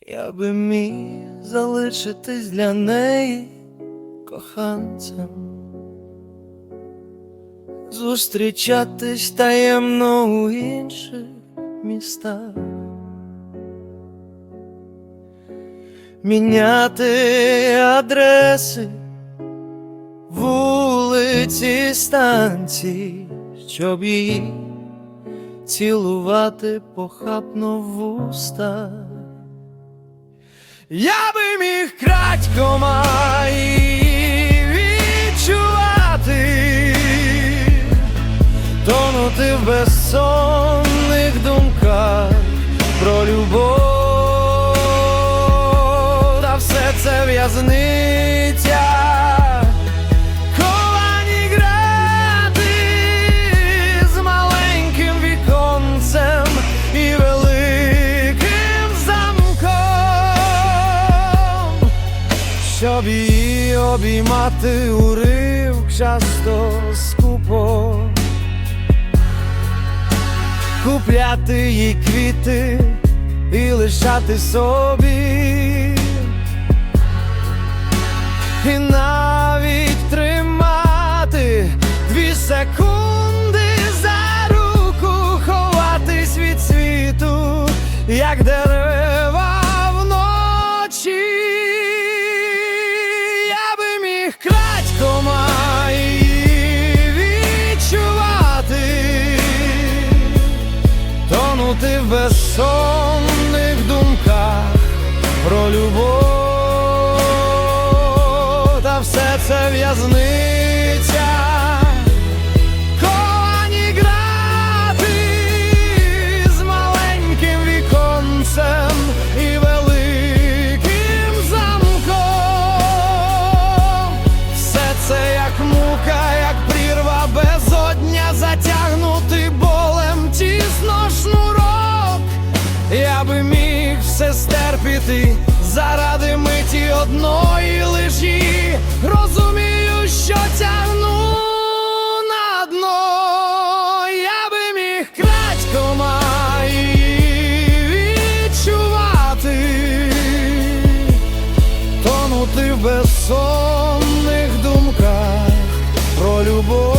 Я би міг залишитись для неї коханцем, зустрічатись таємно у інших містах, міняти адреси, вулиці, станції, щоб її цілувати похапно в вуста. Я би міг крадькома і відчувати, тонути в безсонних думках про любов, та все це в'язниця. Щоб її обіймати урив часто скупо, купляти їй квіти і лишати собі. І навіть тримати дві секунди за руку, ховатись від світу, як дерева тонути в безсонних думках про любов, та все це в'язниця. Все стерпіти заради миті одної лиші. Розумію, що тягну на дно. Я би міг крадькома відчувати, тонути в безсонних думках про любов,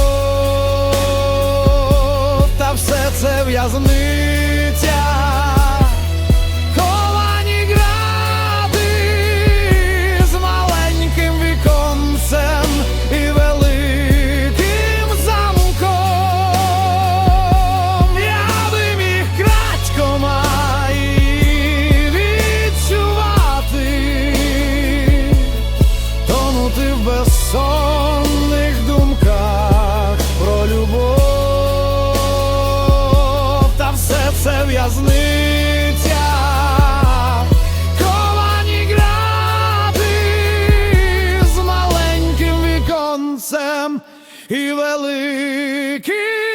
та все це в'язниця. сонцем і великим.